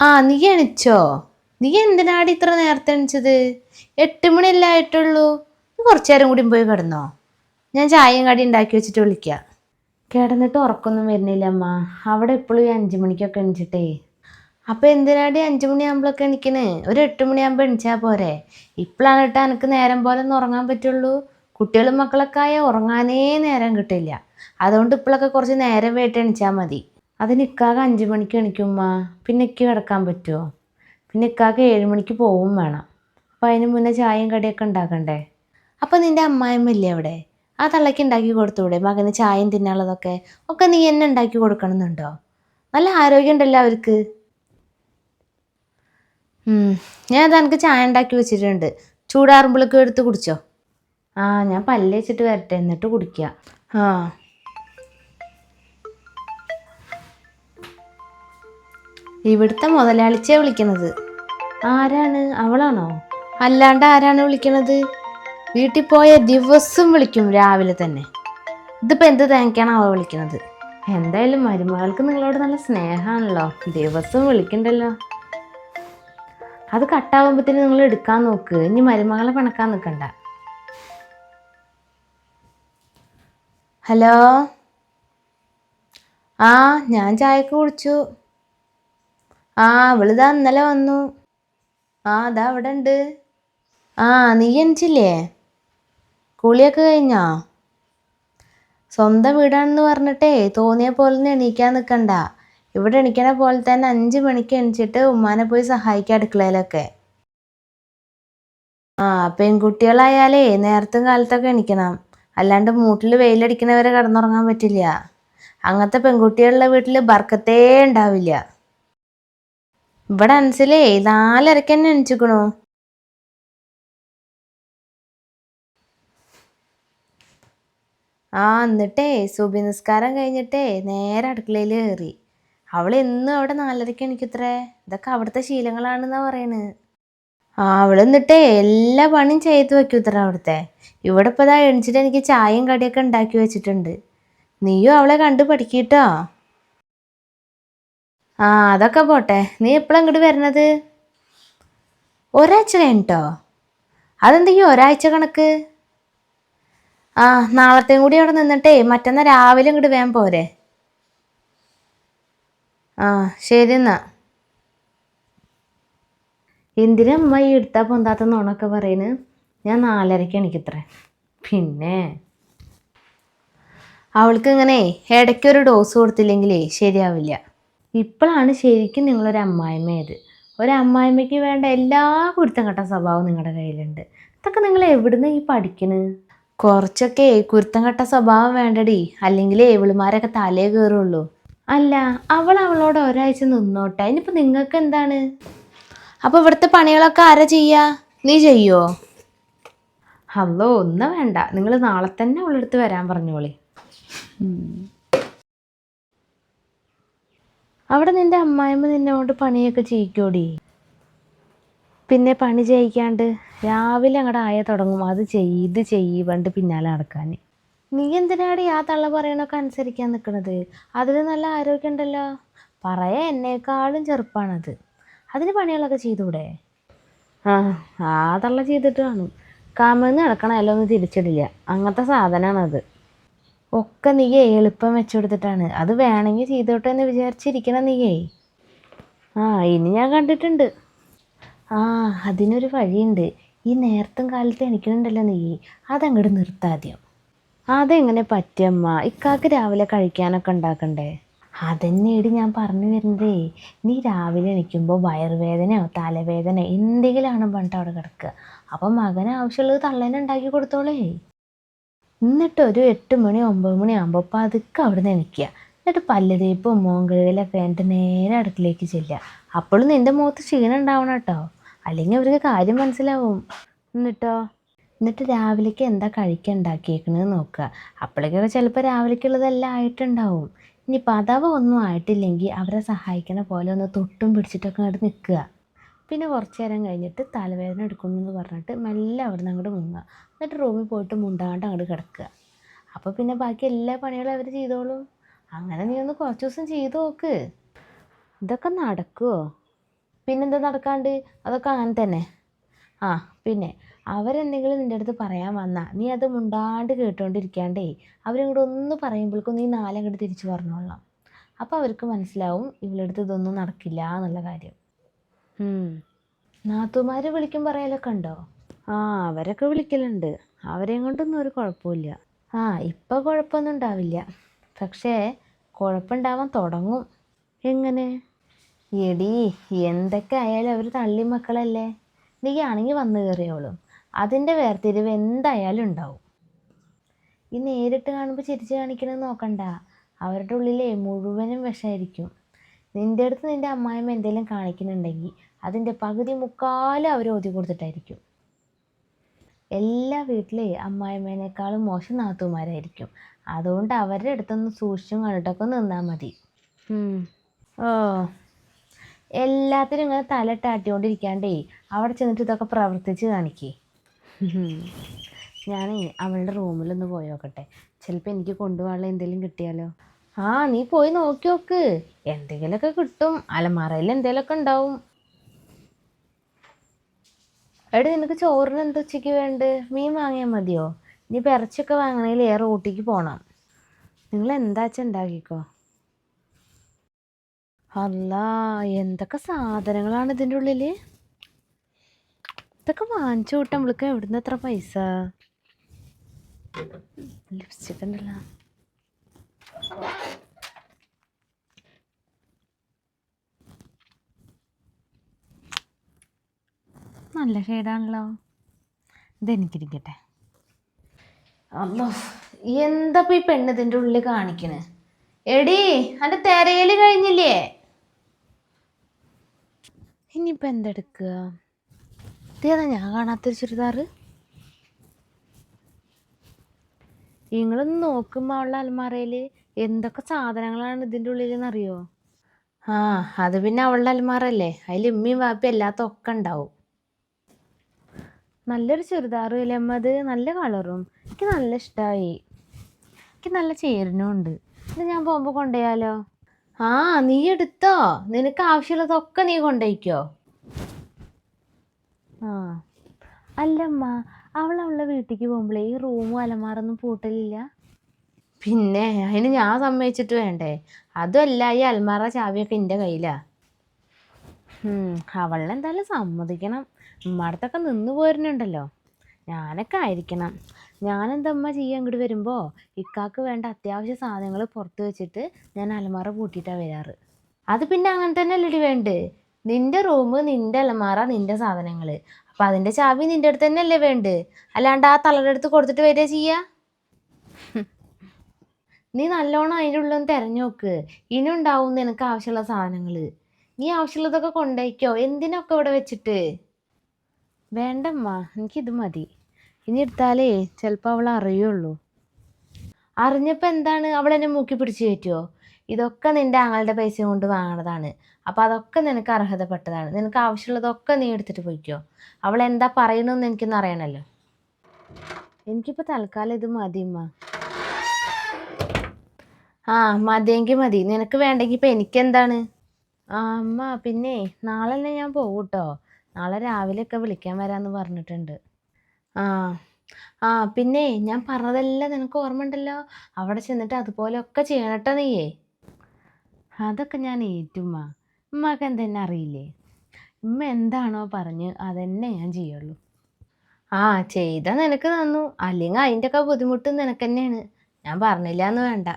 ആ നീ എണിച്ചോ? നീ എന്തിനാടി ഇത്ര നേരത്തെ എണിച്ചത്? എട്ട് മണിയല്ലേ ആയിട്ടുള്ളൂ. നീ കുറച്ചു നേരം കൂടി പോയി കിടന്നോ. ഞാൻ ചായയും കടി ഉണ്ടാക്കി വെച്ചിട്ട് വിളിക്കാം. കിടന്നിട്ട് ഉറക്കൊന്നും വരുന്നില്ല അമ്മ. അവിടെ എപ്പോഴും ഈ മണിക്കൊക്കെ എണിച്ചിട്ടേ. അപ്പം എന്തിനാടി അഞ്ചു മണിയാകുമ്പോഴൊക്കെ എണിക്കണേ? ഒരു എട്ട് മണിയാകുമ്പോൾ എണിച്ചാൽ പോരെ. ഇപ്പോഴാണ് കേട്ടോ എനിക്ക് നേരം പോലെ ഒന്ന് ഉറങ്ങാൻ പറ്റുള്ളൂ. കുട്ടികളും മക്കളൊക്കെ ആയാൽ ഉറങ്ങാനേ നേരം കിട്ടില്ല. അതുകൊണ്ട് ഇപ്പോഴൊക്കെ കുറച്ച് നേരം വേട്ട് എണിച്ചാൽ മതി. അതിന് നിൽക്കാകെ അഞ്ച് മണിക്ക് എണിക്കുമ്മ പിന്നെ എനിക്ക് കിടക്കാൻ പറ്റുമോ പിന്നെ ഇക്കാക്ക് ഏഴ് മണിക്ക് പോവും വേണം. അപ്പം അതിന് മുന്നേ ചായയും കടിയൊക്കെ ഉണ്ടാക്കണ്ടേ? അപ്പം നിന്റെ അമ്മായിമ്മ ഇല്ലേ അവിടെ? ആ തള്ളയ്ക്ക് ഉണ്ടാക്കി കൊടുത്തൂടെ മകന് ചായയും തിന്നാനുള്ളതൊക്കെ? ഒക്കെ നീ എന്നെ ഉണ്ടാക്കി കൊടുക്കണമെന്നുണ്ടോ? നല്ല ആരോഗ്യം ഉണ്ടല്ലോ അവർക്ക്. ഞാൻ അത് ചായ ഉണ്ടാക്കി വെച്ചിട്ടുണ്ട്. ചൂടാറുമ്പോഴേക്കും എടുത്ത് കുടിച്ചോ? ആ ഞാൻ പല്ല് വെച്ചിട്ട് വരട്ടെ. എന്നിട്ട് കുടിക്കുക ആ. ഇവിടുത്തെ മുതലാളിച്ചേ വിളിക്കണത്. ആരാണ്? അവളാണോ? അല്ലാണ്ട് ആരാണ് വിളിക്കണത്? വീട്ടിൽ പോയ ദിവസം വിളിക്കും രാവിലെ തന്നെ. ഇതിപ്പോൾ എന്ത് തേങ്ങയ്ക്കാണ് അവ വിളിക്കണത്? എന്തായാലും മരുമകൾക്ക് നിങ്ങളോട് നല്ല സ്നേഹമാണല്ലോ. ദിവസം വിളിക്കണ്ടല്ലോ. അത് കട്ടാവുമ്പത്തിന് നിങ്ങൾ എടുക്കാൻ നോക്ക്. ഇനി മരുമകളെ പിണക്കാൻ നിൽക്കണ്ട. ഹലോ? ആ ഞാൻ ചായക്ക് കുടിച്ചു. ആ അവളിതാ ഇന്നലെ വന്നു. ആ അതാ അവിടെ ഉണ്ട് ആ നീ എണിച്ചില്ലേ കുളിയൊക്കെ കഴിഞ്ഞോ? സ്വന്തം വീടാണെന്ന് പറഞ്ഞിട്ടേ തോന്നിയ പോലെ എണീക്കാൻ നിൽക്കണ്ട ഇവിടെ എണീക്കണ പോലെ തന്നെ അഞ്ച് മണിക്ക് എണിച്ചിട്ട് ഉമ്മാനെ പോയി സഹായിക്കുക അടുക്കളയിലൊക്കെ. ആ പെൺകുട്ടികളായാലേ നേരത്തും കാലത്തൊക്കെ എണീക്കണം. അല്ലാണ്ട് മൂട്ടിൽ വെയിലടിക്കുന്നവരെ കിടന്നുറങ്ങാൻ പറ്റില്ല. അങ്ങനത്തെ പെൺകുട്ടികളുടെ വീട്ടിൽ ബർക്കത്തേ ഉണ്ടാവില്ല. ഇവിടെ അൻസിലേ നാലരക്ക് തന്നെ എണിച്ചിക്കണു. ആ എന്നിട്ടേ സുബി നിസ്കാരം കഴിഞ്ഞിട്ടേ നേരെ അടുക്കളയിൽ കയറി അവൾ എന്നും അവിടെ നാലരയ്ക്ക് എണിക്കത്രേ? ഇതൊക്കെ അവിടുത്തെ ശീലങ്ങളാണെന്നാ പറയണ്. ആ അവൾ എന്നിട്ടേ എല്ലാ പണിയും ചെയ്ത് വെക്കൂത്ര അവിടുത്തെ. ഇവിടെ ഇപ്പോൾ ഇതാ എണിച്ചിട്ട് എനിക്ക് ചായയും കടിയൊക്കെ ഉണ്ടാക്കി വെച്ചിട്ടുണ്ട്. നീയും അവളെ കണ്ട് പഠിക്കട്ടോ ആ അതൊക്കെ പോട്ടെ. നീ എപ്പോഴും ഇങ്ങോട്ട് വരണത്? ഒരാഴ്ച കഴിഞ്ഞിട്ടോ? അതെന്തെങ്കിലും ഒരാഴ്ച കണക്ക്? ആ നാളത്തെയും കൂടി അവിടെ നിന്നിട്ടേ മറ്റന്നാ രാവിലെ ഇങ്ങോട്ട് വേഗം പോരെ. ആ ശരി എന്നാ. എന്തിനാ അമ്മ ഈ എടുത്താ പൊന്താത്ത നോണൊക്കെ പറയുന്നത് ഞാൻ നാലരയ്ക്ക് എനിക്കിത്ര പിന്നെ? അവൾക്ക് ഇങ്ങനെ ഇടയ്ക്കൊരു ഡോസ് കൊടുത്തില്ലെങ്കിലേ ശരിയാവില്ല. ഇപ്പോഴാണ് ശരിക്കും നിങ്ങളൊരു അമ്മായിമ്മയത് ഒരു അമ്മായിമ്മയ്ക്ക് വേണ്ട എല്ലാ കുരുത്തം കെട്ട സ്വഭാവവും നിങ്ങളുടെ കയ്യിലുണ്ട്. ഇതൊക്കെ നിങ്ങൾ എവിടുന്ന് ഈ പഠിക്കണ്? കുറച്ചൊക്കെ കുരുത്തം കെട്ട സ്വഭാവം വേണ്ടടി. അല്ലെങ്കിൽ ഏവിളിമാരൊക്കെ തലേ കയറുള്ളൂ. അല്ല അവൾ അവളോട് ഒരാഴ്ച നിന്നോട്ടെ. ഇനിയിപ്പോൾ നിങ്ങൾക്ക് എന്താണ്? അപ്പോൾ ഇവിടുത്തെ പണികളൊക്കെ ആരാ ചെയ്യുക നീ ചെയ്യോ? ഹലോ ഒന്നും വേണ്ട. നിങ്ങൾ നാളെ തന്നെ അവളെടുത്ത് വരാൻ പറഞ്ഞോളി. അവിടെ നിന്റെ അമ്മായിമ്മ നിന്നോട് പണിയൊക്കെ ചെയ്യിക്കോടി. പിന്നെ പണി ചെയ്യിക്കാണ്ട് രാവിലെ അങ്ങോട്ട് ആയ തുടങ്ങും. അത് ചെയ്യ് ഇത് ചെയ്യ് പണ്ട് പിന്നാലെ നടക്കാൻ നീ എന്തിനാടി ആ തള്ള പറയണൊക്കെ അനുസരിക്കാൻ നിൽക്കണത് അതിന് നല്ല ആരോഗ്യം ഉണ്ടല്ലോ. പറയാ എന്നേക്കാളും ചെറുപ്പാണത്. അതിന് പണികളൊക്കെ ചെയ്തൂടെ ആ ആ തള്ള ചെയ്തിട്ട് കാണും. കാമെന്ന് നടക്കണ എല്ലാം ഒന്നും തിരിച്ചിടില്ല. അങ്ങനത്തെ സാധനമാണത് ഒക്കെ നീയേ എളുപ്പം വെച്ചുകൊടുത്തിട്ടാണ് അത് വേണമെങ്കിൽ ചെയ്തോട്ടെ എന്ന് വിചാരിച്ചിരിക്കണം നീയേ. ആ ഇനി ഞാൻ കണ്ടിട്ടുണ്ട്. ആ അതിനൊരു വഴിയുണ്ട്. ഈ നേരത്തും കാലത്ത് എണിക്കണുണ്ടല്ലോ നീ. അതങ്ങോട്ട് നിർത്താദ്യം. അതെങ്ങനെ പറ്റിയമ്മ? ഇക്കാക്ക് രാവിലെ കഴിക്കാനൊക്കെ ഉണ്ടാക്കണ്ടേ? അതന്നെയാണ് ഞാൻ പറഞ്ഞു വരുന്നതേ. നീ രാവിലെ എണിക്കുമ്പോൾ വയറുവേദനയോ തലവേദന എന്തെങ്കിലുമാണ് പറഞ്ഞിട്ട് അവിടെ കിടക്കുക. അപ്പം മകന് ആവശ്യമുള്ളത് തള്ളേനെ ഉണ്ടാക്കി കൊടുത്തോളേ. എന്നിട്ട് ഒരു എട്ട് മണി ഒമ്പത് മണി ആകുമ്പോൾ പതുക്കെ അവിടെ നിന്ന് എണിക്കുക. എന്നിട്ട് പല്ല് തേപ്പും കഴിഞ്ഞിട്ട് നേരെ അടുക്കളയിലേക്ക് ചെല്ലുക. അപ്പോഴും നിന്റെ മുഖത്ത് ക്ഷീണം ഉണ്ടാവണം കേട്ടോ. അല്ലെങ്കിൽ അവർക്ക് കാര്യം മനസ്സിലാവും. എന്നിട്ടോ? എന്നിട്ട് രാവിലേക്ക് എന്താ കഴിക്കാൻ ഉണ്ടാക്കിയേക്കണത് നോക്കുക. അപ്പോഴേക്കൊക്കെ ചിലപ്പോൾ രാവിലേക്കുള്ളതെല്ലാം ആയിട്ടുണ്ടാവും. ഇനി പതവ ഒന്നും ആയിട്ടില്ലെങ്കിൽ അവരെ സഹായിക്കണ പോലെ ഒന്ന് തൊട്ടും പിടിച്ചിട്ടൊക്കെ അങ്ങോട്ട് നിൽക്കുക. പിന്നെ കുറച്ച് നേരം കഴിഞ്ഞിട്ട് തലവേദന എടുക്കുന്നു പറഞ്ഞിട്ട് മെല്ലെ അവിടെ നിന്ന് അങ്ങോട്ട് മുങ്ങുക. എന്നിട്ട് റൂമിൽ പോയിട്ട് മുണ്ടാണ്ട് അങ്ങോട്ട് കിടക്കുക. അപ്പോൾ പിന്നെ ബാക്കി എല്ലാ പണികളും അവർ ചെയ്തോളും. അങ്ങനെ നീ ഒന്ന് കുറച്ച് ദിവസം ചെയ്ത് നോക്ക്. ഇതൊക്കെ നടക്കുമോ പിന്നെന്താ നടക്കാണ്ട്? അതൊക്കെ അങ്ങനെ തന്നെ. ആ പിന്നെ അവരെന്തെങ്കിലും നിന്റെ അടുത്ത് പറയാൻ വന്നാൽ നീ അത് മുണ്ടാണ്ട് കേട്ടുകൊണ്ടിരിക്കാണ്ടേ അവരിങ്ങോട്ട് ഒന്ന് പറയുമ്പോഴേക്കും നീ നാലങ്ങോട്ട് തിരിച്ചു പറഞ്ഞോളാം അപ്പോൾ അവർക്ക് മനസ്സിലാവും ഇവളടുത്ത് ഇതൊന്നും നടക്കില്ല എന്നുള്ള കാര്യം. നാത്തുമാർ വിളിക്കും പറയലൊക്കെ ഉണ്ടോ? ആ അവരൊക്കെ വിളിക്കലുണ്ട്. അവരെയും കൊണ്ടൊന്നും ഒരു കുഴപ്പമില്ല. ആ ഇപ്പം കുഴപ്പമൊന്നും ഉണ്ടാവില്ല. പക്ഷേ കുഴപ്പമുണ്ടാവാൻ തുടങ്ങും. എങ്ങനെ? എടി എന്തൊക്കെ ആയാലും അവർ തള്ളി മക്കളല്ലേ? നീ ആണെങ്കിൽ വന്നു കയറിയോളും. അതിന്റെ വേർതിരിവ് എന്തായാലും ഉണ്ടാവും. ഈ നേരിട്ട് കാണുമ്പോൾ ചിരിച്ച് കാണിക്കണമെന്ന് നോക്കണ്ട. അവരുടെ ഉള്ളിലേ മുഴുവനും വിഷമായിരിക്കും. നിന്റെ അടുത്ത് നിന്റെ അമ്മായിമ്മ എന്തെങ്കിലും കാണിക്കുന്നുണ്ടെങ്കിൽ അതിന്റെ പകുതി മുക്കാലും അവർ ഓതി കൊടുത്തിട്ടായിരിക്കും. എല്ലാ വീട്ടിലെ അമ്മായിമ്മേനേക്കാളും മോശം നാത്തുമാരായിരിക്കും അതുകൊണ്ട് അവരുടെ അടുത്തൊന്ന് സൂക്ഷിച്ചും കണ്ടിട്ടൊക്കെ നിന്നാൽ മതി. ഓ. എല്ലാത്തിനും ഇങ്ങനെ തലട്ടാട്ടിക്കൊണ്ടിരിക്കാണ്ടേ അവിടെ ചെന്നിട്ട് ഇതൊക്കെ പ്രവർത്തിച്ച് കാണിക്കേ. ഞാനേ അവളുടെ റൂമിലൊന്ന് പോയി നോക്കട്ടെ ചിലപ്പോൾ എനിക്ക് കൊണ്ടുപോകാനുള്ള എന്തെങ്കിലും കിട്ടിയാലോ? ആ നീ പോയി നോക്കി നോക്ക്. എന്തെങ്കിലുമൊക്കെ കിട്ടും. അലമാറയിൽ എന്തെങ്കിലുമൊക്കെ ഉണ്ടാവും. എടി നിനക്ക് ചോറിന് എന്താ ഉച്ചയ്ക്ക് വേണ്ട മീൻ വാങ്ങിയാൽ മതിയോ? നീ ഇറച്ചിയൊക്കെ വാങ്ങണമെങ്കിൽ ഏറെ ഊട്ടിക്ക് പോകണം നിങ്ങൾ എന്താ വെച്ചാൽ ഉണ്ടാക്കിക്കോ? അല്ല എന്തൊക്കെ സാധനങ്ങളാണ് ഇതിന്റെ ഉള്ളിൽ ഇതൊക്കെ വാങ്ങിച്ചു കൂട്ടാൻ നമ്മൾക്ക് എവിടുന്ന് എത്ര പൈസ? ലിപ്സ്റ്റിക് ഉണ്ടല്ലോ. നല്ല ഷെയ്ഡാണല്ലോ ഇതെനിക്കിരിക്കട്ടെ അല്ലോ എന്താ ഈ പെണ്ണ് ഇതിന്റെ ഉള്ളിൽ കാണിക്കണേ? എടി അന്റെ തെരയിൽ കഴിഞ്ഞില്ലേ? ഇനിയിപ്പോൾ എന്തെടുക്കുക? ഇതേതാ ഞാൻ കാണാത്തൊരു ചുരിദാറ് നിങ്ങളൊന്ന് നോക്കുമ്പോൾ അവളുടെ അലമാറയിൽ എന്തൊക്കെ സാധനങ്ങളാണ് ഇതിന്റെ ഉള്ളിലെന്നറിയോ? ആ അത് പിന്നെ അവളുടെ അലമാറല്ലേ അതിൽ ഉമ്മയും വാപ്പയും എല്ലാത്തൊക്കെ ഉണ്ടാവും. നല്ലൊരു ചുരിദാറും ഇല്ലേ അമ്മ? അത് നല്ല കളറും. എനിക്ക് നല്ല ഇഷ്ടമായി എനിക്ക് നല്ല ചേരുന്നുണ്ട് ഇത് ഞാൻ പോകുമ്പോൾ കൊണ്ടുപോയാലോ? ആ നീ എടുത്തോ. നിനക്ക് ആവശ്യമുള്ളതൊക്കെ നീ കൊണ്ടുപോയിക്കോ. ആ. അല്ലമ്മ അവൾ അവളുടെ വീട്ടിലേക്ക് പോകുമ്പോഴേ ഈ റൂമും അലമാറൊന്നും പൂട്ടലില്ല? പിന്നെ അതിന് ഞാൻ സമ്മതിച്ചിട്ട് വേണ്ടേ? അതുമല്ല ഈ അൽമാറ ചാവിയൊക്കെ എന്റെ കയ്യിലാ. അവളെന്തായാലും സമ്മതിക്കണം. ഉമ്മടത്തൊക്കെ നിന്ന് പോരുന്നുണ്ടല്ലോ. ഞാനൊക്കെ ആയിരിക്കണം. ഞാനെന്താ അമ്മ ചെയ്യാൻ ഇങ്ങോട്ട് വരുമ്പോൾ ഇക്കാക്ക് വേണ്ട അത്യാവശ്യ സാധനങ്ങൾ പുറത്ത് വെച്ചിട്ട് ഞാൻ അലമാറ പൂട്ടിയിട്ടാണ് വരാറ്. അത് പിന്നെ അങ്ങനെ തന്നെ അല്ലടി വേണ്ടേ? നിന്റെ റൂം നിന്റെ അലമാറ നിന്റെ സാധനങ്ങൾ അപ്പം അതിന്റെ ചാവി നിന്റെ അടുത്ത് തന്നെയല്ലേ വേണ്ടേ? അല്ലാണ്ട് ആ തലയുടെ അടുത്ത് കൊടുത്തിട്ട് വരിക ചെയ്യുക നീ നല്ലോണം അതിന്റെ ഉള്ളിൽ തിരഞ്ഞു നോക്ക്. ഇനി ഉണ്ടാവും നിനക്ക് ആവശ്യമുള്ള സാധനങ്ങൾ നീ ആവശ്യമുള്ളതൊക്കെ കൊണ്ടുപോയിക്കോ. എന്തിനൊക്കെ ഇവിടെ വെച്ചിട്ട്? വേണ്ടമ്മ എനിക്കിത് മതി. ഇനി എടുത്താലേ ചിലപ്പോൾ അവൾ അറിയുള്ളൂ. അറിഞ്ഞപ്പോൾ എന്താണ്? അവൾ എന്നെ മൂക്കി പിടിച്ച് കയറ്റുമോ ഇതൊക്കെ നിന്റെ ആങ്ങളുടെ പൈസ കൊണ്ട് വാങ്ങണതാണ്. അപ്പോൾ അതൊക്കെ നിനക്ക് അർഹതപ്പെട്ടതാണ്. നിനക്ക് ആവശ്യമുള്ളതൊക്കെ നീ എടുത്തിട്ട് പോയിക്കോ. അവൾ എന്താ പറയണമെന്ന് എനിക്കൊന്ന് അറിയണമല്ലോ എനിക്കിപ്പോൾ തൽക്കാലം ഇത് മതിയമ്മ ആ മതിയെങ്കിൽ മതി. നിനക്ക് വേണ്ടെങ്കിൽ ഇപ്പം എനിക്കെന്താണ്? ആ അമ്മ പിന്നെ നാളെ തന്നെ ഞാൻ പോകും കേട്ടോ നാളെ രാവിലെ ഒക്കെ വിളിക്കാൻ വരാമെന്ന് പറഞ്ഞിട്ടുണ്ട്. ആ ആ പിന്നെ ഞാൻ പറഞ്ഞതെല്ലാം നിനക്ക് ഓർമ്മ ഉണ്ടല്ലോ അവിടെ ചെന്നിട്ട് അതുപോലെയൊക്കെ ചെയ്യണട്ടോ നീയേ. അതൊക്കെ ഞാൻ ഏറ്റുമ്മ. ഉമ്മക്ക് എന്തെന്നെ അറിയില്ലേ? ഉമ്മ എന്താണോ പറഞ്ഞ് അതന്നെ ഞാൻ ചെയ്യുള്ളൂ. ആ ചെയ്താൽ നിനക്ക് തന്നു. അല്ലെങ്കിൽ അതിന്റെയൊക്കെ ബുദ്ധിമുട്ട് നിനക്ക് തന്നെയാണ് ഞാൻ പറഞ്ഞില്ല എന്ന് വേണ്ട.